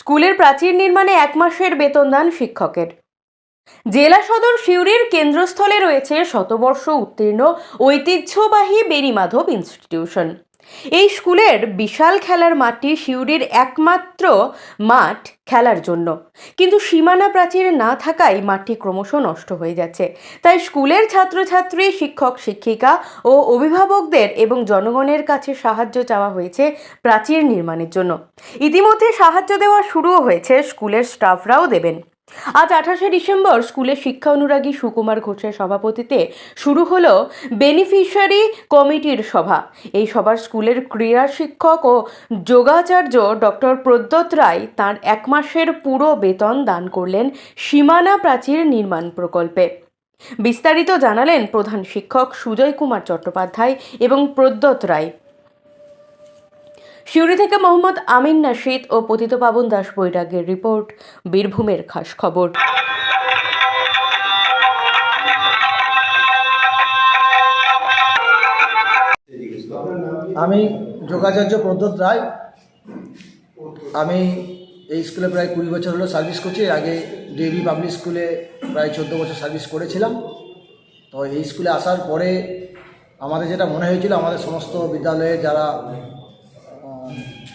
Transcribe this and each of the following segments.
স্কুলের প্রাচীর নির্মাণে এক মাসের বেতন দান শিক্ষকের। জেলা সদর সিউড়ির কেন্দ্রস্থলে রয়েছে শতবর্ষ উত্তীর্ণ ঐতিহ্যবাহী বেরিমাধব ইনস্টিটিউশন। এই স্কুলের বিশাল খেলার মাঠটি সিউড়ির একমাত্র মাঠ খেলার জন্য। কিন্তু সীমানা প্রাচীর না থাকায় মাঠটি ক্রমশ নষ্ট হয়ে যাচ্ছে। তাই স্কুলের ছাত্রছাত্রী, শিক্ষক, শিক্ষিকা ও অভিভাবকদের এবং জনগণের কাছে সাহায্য চাওয়া হয়েছে প্রাচীর নির্মাণের জন্য। ইতিমধ্যে সাহায্য দেওয়া শুরুও হয়েছে স্কুলের স্টাফরাও দেবেন। আজ আঠাশে ডিসেম্বর স্কুলের শিক্ষা অনুরাগী সুকুমার ঘোষের সভাপতিতে শুরু হলো বেনিফিশিয়ারি কমিটির সভা। এই সভার স্কুলের ক্রীড়া শিক্ষক ও যোগাচার্য ডক্টর প্রদ্যোৎ রায় তাঁর এক মাসের পুরো বেতন দান করলেন সীমানা প্রাচীর নির্মাণ প্রকল্পে। বিস্তারিত জানালেন প্রধান শিক্ষক সুজয় কুমার চট্টোপাধ্যায় এবং প্রদ্যোৎ রায়। সিউড়ি থেকে মোহাম্মদ আমিন নাশিদ ও পতিত পাবন দাস বৈরাগের রিপোর্ট, বীরভূমের খাস খবর। আমি যোগাচার্য প্রদ্যোৎ রায়। আমি এই স্কুলে প্রায় কুড়ি বছর হলো সার্ভিস করছি। আগে ডিএবি পাবলিক স্কুলে প্রায় চোদ্দ বছর সার্ভিস করেছিলাম। তো এই স্কুলে আসার পরে আমাদের যেটা মনে হয়েছিল, আমাদের সমস্ত বিদ্যালয়ে যারা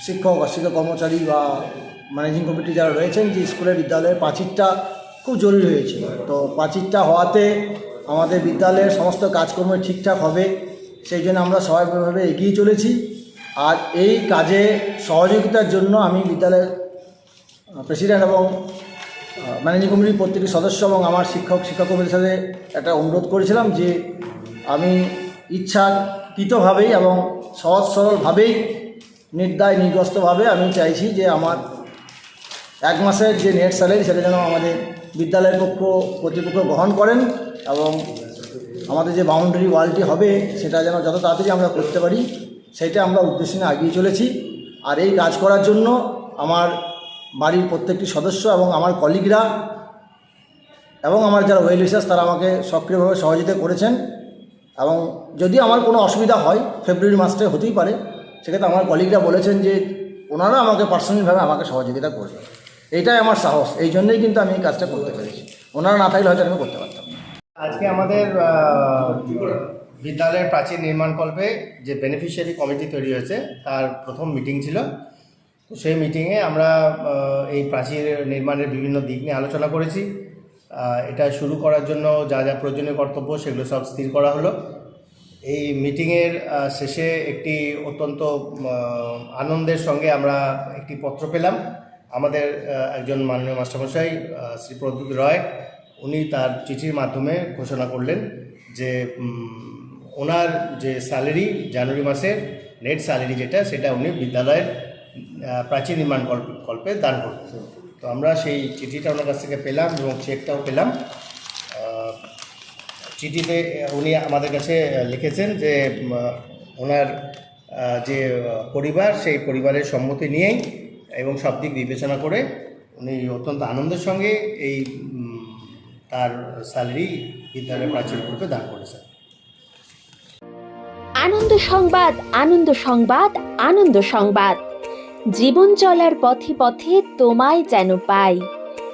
শিক্ষক অশিক্ষক কর্মচারী বা ম্যানেজিং কমিটি যারা রয়েছেন, যে স্কুলের বিদ্যালয়ের প্রাচীরটা খুব জরুরি হয়েছিল তো প্রাচীরটা হওয়াতে আমাদের বিদ্যালয়ের সমস্ত কাজকর্ম ঠিকঠাক হবে, সেই জন্য আমরা সবাইভাবে এগিয়ে চলেছি। আর এই কাজে সহযোগিতার জন্য আমি বিদ্যালয়ের প্রেসিডেন্ট এবং ম্যানেজিং কমিটির প্রত্যেকটি সদস্য এবং আমার শিক্ষক শিক্ষক কমিটির সাথে একটা অনুরোধ করেছিলাম যে আমি ইচ্ছাকৃতভাবেই এবং সহজ সরলভাবেই নির্দায় নিগ্রস্তভাবে আমি চাইছি যে আমার এক মাসের যে নেট স্যালারি সেটা যেন আমাদের বিদ্যালয়ের পক্ষ কর্তৃপক্ষ গ্রহণ করেন এবং আমাদের যে বাউন্ডারি ওয়ালটি হবে সেটা যেন যত তাড়াতাড়ি আমরা করতে পারি, সেটা আমরা উদ্দেশ্য নিয়ে এগিয়ে চলেছি। আর এই কাজ করার জন্য আমার বাড়ির প্রত্যেকটি সদস্য এবং আমার কলিগরা এবং আমার যারা ওয়েল উইশার্স তারা আমাকে সক্রিয়ভাবে সহযোগিতা করেছেন এবং যদি আমার কোনো অসুবিধা হয় ফেব্রুয়ারি মাসটায় হতেই পারে। সেক্ষেত্রে আমার কলিগরা বলেছেন যে ওনারা আমাকে পার্সোনালিভাবে আমাকে সহযোগিতা করবে। এটাই আমার সাহস। এই জন্যই কিন্তু আমি এই কাজটা করতে পেরেছি। ওনারা না থাকলে হয়তো আমি করতে পারতাম আজকে আমাদের বিদ্যালয়ের প্রাচীর নির্মাণকল্পে যে বেনিফিশিয়ারি কমিটি তৈরি হয়েছে, তার প্রথম মিটিং ছিল। তো সেই মিটিংয়ে আমরা এই প্রাচীর নির্মাণের বিভিন্ন দিক নিয়ে আলোচনা করেছি। এটা শুরু করার জন্য যা যা প্রয়োজনীয় কর্তব্য, সেগুলো সব স্থির করা হলো। এই মিটিংয়ের শেষে একটি অত্যন্ত আনন্দের সঙ্গে আমরা একটি পত্র পেলাম। আমাদের একজন মাননীয় মাস্টারমশাই শ্রী প্রদ্যুৎ রয় উনি তার চিঠির মাধ্যমে ঘোষণা করলেন যে ওনার যে স্যালারি জানুয়ারি মাসের নেট স্যালারি যেটা সেটা উনি বিদ্যালয়ের আহ, প্রাচীর নির্মাণ কল্প দান করবেন তো আমরা সেই চিঠিটা ওনার কাছ থেকে পেলাম এবং চেকটাও পেলাম। চিঠিতে উনি আমাদের কাছে লিখেছেন যে ওনার যে পরিবার, সেই পরিবারের সম্মতি নিয়েই এবং সব দিক বিবেচনা করে উনি অত্যন্ত আনন্দের সঙ্গে এই তার স্যালারি বিদ্যালয়ের গ্রুপে দান করেছেন। আনন্দ সংবাদ আনন্দ সংবাদ আনন্দ সংবাদ। জীবন চলার পথে পথে তোমায় যেন পাই।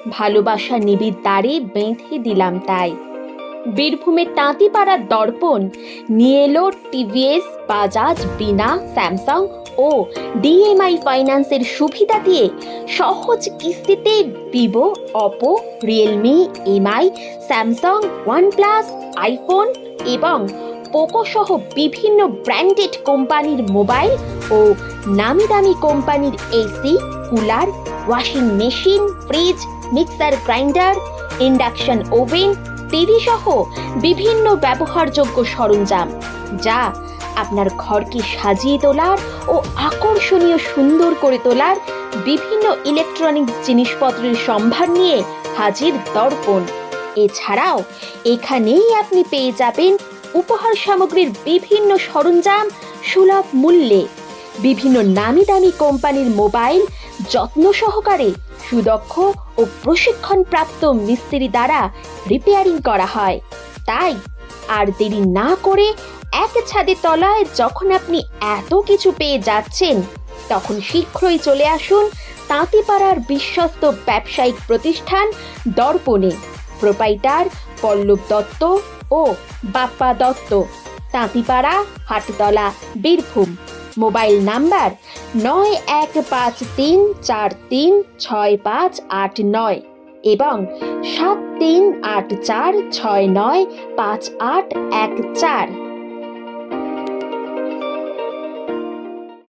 ভালোবাসা নিবিড় দ্বারে বেঁধে দিলাম তাই। বীরভূমের তাঁতিপাড়ার দর্পণ নিয়ে এলো টিভিএস, বাজাজ, বিনা, স্যামসাং ও ডিএমআই ফাইন্যান্সের সুবিধা দিয়ে সহজ কিস্তিতে Vivo, Oppo, Realme, MI, Samsung, OnePlus, iPhone এবং পোকো সহ বিভিন্ন ব্র্যান্ডেড কোম্পানির মোবাইল ও নামি দামি কোম্পানির AC, cooler, washing machine, fridge, mixer grinder, induction oven TV সহ বিভিন্ন ব্যবহারযোগ্য সরঞ্জাম, যা আপনার ঘরকে সাজিয়ে তোলার ও আকর্ষণীয় সুন্দর করে তোলার বিভিন্ন ইলেকট্রনিক্স জিনিসপত্রের সম্ভার নিয়ে হাজির দর্পণ। এছাড়াও এখানেই আপনি পেয়ে যাবেন উপহার সামগ্রীর বিভিন্ন সরঞ্জাম সুলভ মূল্যে, বিভিন্ন নামি দামি কোম্পানির মোবাইল যত্ন সহকারে সুদক্ষ ও প্রশিক্ষণপ্রাপ্ত মিস্ত্রি দ্বারা রিপেয়ারিং করা হয়। তাই আর দেরি না করে এক ছাদের তলায় যখন আপনি এত কিছু পেয়ে যাচ্ছেন, তখন শীঘ্রই চলে আসুন তাঁতিপাড়ার বিশ্বস্ত ব্যবসায়িক প্রতিষ্ঠান দর্পণে। প্রোপাইটার পল্লব দত্ত ও বাপ্পা দত্ত। তাঁতিপাড়া, হাটতলা, বীরভূম। মোবাইল নাম্বার নয় এক পাঁচ তিন চার তিন ছয় পাঁচ আট নয় এবং সাত তিন আট চার ছয় নয় পাঁচ আট এক চার।